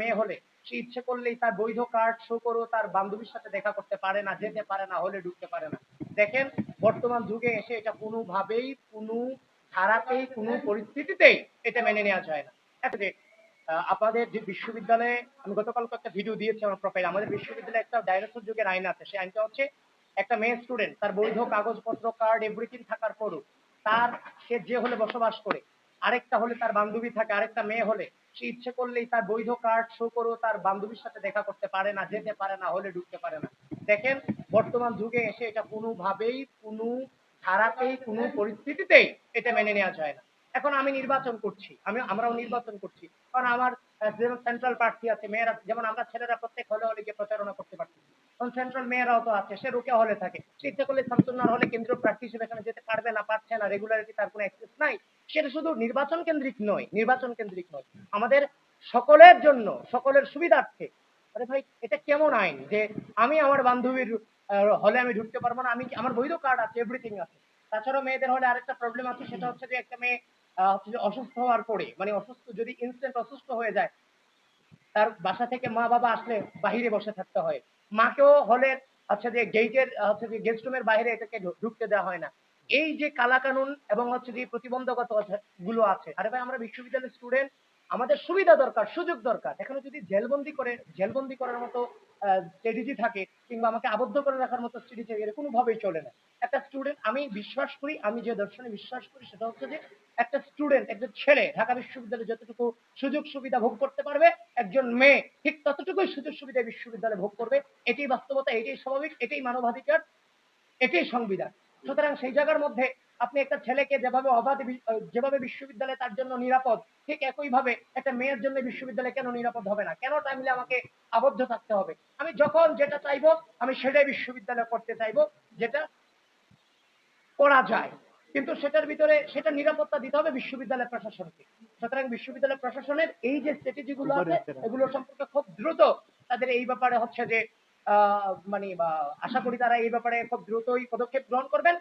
মেয়ে হলে, সে ইচ্ছে করলেই তার বৈধ কার্ড শো করো তার বান্ধবীর সাথে দেখা করতে পারে না, যেতে পারে না, হলে ঢুকতে পারে না। দেখেন, বর্তমান যুগে এসে এটা কোনোভাবেই, কোনো ধারাতেই, কোনো পরিস্থিতিতেই এটা মেনে নেওয়া যায় না। আপনাদের যে বিশ্ববিদ্যালয়ে, আমি গতকালকে একটা ভিডিও দিয়েছি আমার প্রোফাইল আমাদের বিশ্ববিদ্যালয়ে একটা ডাইনোসর যুগের আইন আছে, সেই আইনটা হচ্ছে একটা মেয়ে স্টুডেন্ট তার বৈধ কাগজপত্র কার্ড এভরিথিং থাকার পরও, তার, সে যে হলে বসবাস করে, আরেকটা হলে তার বান্ধবী থাকে, আরেকটা মেয়ে হলে সে ইচ্ছে করলেই তার বৈধ কার্ড শো করো তার বান্ধবীর সাথে দেখা করতে পারে না, যেতে পারে না, হলে ঢুকতে পারে না। দেখেন, বর্তমান যুগে এসে এটা কোনোভাবেই, কোনো ধারাতেই, কোনো পরিস্থিতিতেই এটা মেনে নেওয়া যায় না। এখন আমি নির্বাচন করছি, আমি, আমরাও নির্বাচন করছি। কারণ আমার যেমন সেন্ট্রাল প্রার্থী আছে, মেয়েরা, যেমন আমরা ছেলেরা প্রত্যেক হলে হলে গিয়ে প্রচারণা করতে পারছি। কারণ সেন্ট্রাল মেয়েরাও তো আছে, সে রোকে হলে থাকে। সে ইচ্ছে করলে শামসুন্নার হলে কেন্দ্রীয় প্রার্থী হিসেবে এখানে যেতে পারবে না, পারছে না রেগুলারিটি তার কোনো অ্যাক্সেস নাই। সেটা শুধু নির্বাচন কেন্দ্রিক নয়, নির্বাচন কেন্দ্রিক নয়। আমাদের সকলের জন্য, সকলের সুবিধার্থে। আরে ভাই, এটা কেমন আইন যে আমি আমার বান্ধবীর হলে আমি ঢুকতে পারব না? আমি আমার বৈধ কার্ড আছে এভরিথিং আছে। তাছাড়াও মেয়েদের হলে আরেকটা প্রবলেম আছে, সেটা হচ্ছে যে একটা মেয়ে হচ্ছে অসুস্থ হওয়ার পরে মানে অসুস্থ, যদি ইনস্ট্যান্ট অসুস্থ হয়ে যায়, তার বাসা থেকে মা বাবা আসলে বাহিরে বসে থাকতে হয়। মাকেও হলে হচ্ছে যে গেটের হচ্ছে যে গেস্ট রুমের বাইরে এটাকে ঢুকতে দেওয়া হয় না। এই যে কালাকানুন এবং হচ্ছে যে প্রতিবন্ধকতা গুলো আছে, আরে ভাই আমরা বিশ্ববিদ্যালয়ের স্টুডেন্ট আমাদের সুবিধা দরকার, সুযোগ দরকার। এখানে যদি জেলবন্দি করে, জেলবন্দি করার মতো থাকে, কিংবা আমাকে আবদ্ধ করে রাখার মতো স্ট্র্যাটেজি থাকে কোনোভাবেই চলে না। একটা স্টুডেন্ট আমি বিশ্বাস করি, আমি যে দর্শনে বিশ্বাস করি, সেটা হচ্ছে যে একটা স্টুডেন্ট একজন ছেলে, ঢাকা বিশ্ববিদ্যালয়ে যতটুকু সুযোগ সুবিধা ভোগ করতে পারবে, একজন মেয়ে, ঠিক ততটুকুই সুযোগ সুবিধা বিশ্ববিদ্যালয়ে ভোগ করবে, এটাই বাস্তবতা, এটাই স্বাভাবিক, এটাই মানবাধিকার, এটাই সংবিধান। সুতরাং সেই জায়গার মধ্যে আপনি একটা ছেলেকে যেভাবে অবাধ যেভাবে বিশ্ববিদ্যালয় তার জন্য নিরাপদ ঠিক একই ভাবে একটা মেয়ের জন্য বিশ্ববিদ্যালয় কেন নিরাপদ হবে না? কেন টাইমলে আমাকে আবদ্ধ থাকতে হবে? আমি যখন যেটা চাইব আমি সেটাই বিশ্ববিদ্যালয় করতে চাইব যেটা করা যায়। কিন্তু সেটার ভিতরে সেটা নিরাপত্তা দিতে হবে বিশ্ববিদ্যালয় প্রশাসনকে। সুতরাং বিশ্ববিদ্যালয় প্রশাসনের এই যে স্ট্র্যাটেজি গুলো আছে এগুলো সম্পর্কে খুব দ্রুত তাদের এই ব্যাপারে হচ্ছে যে মানে আশা করি তারা এই ব্যাপারে খুব দ্রুতই পদক্ষেপ গ্রহণ করবেন।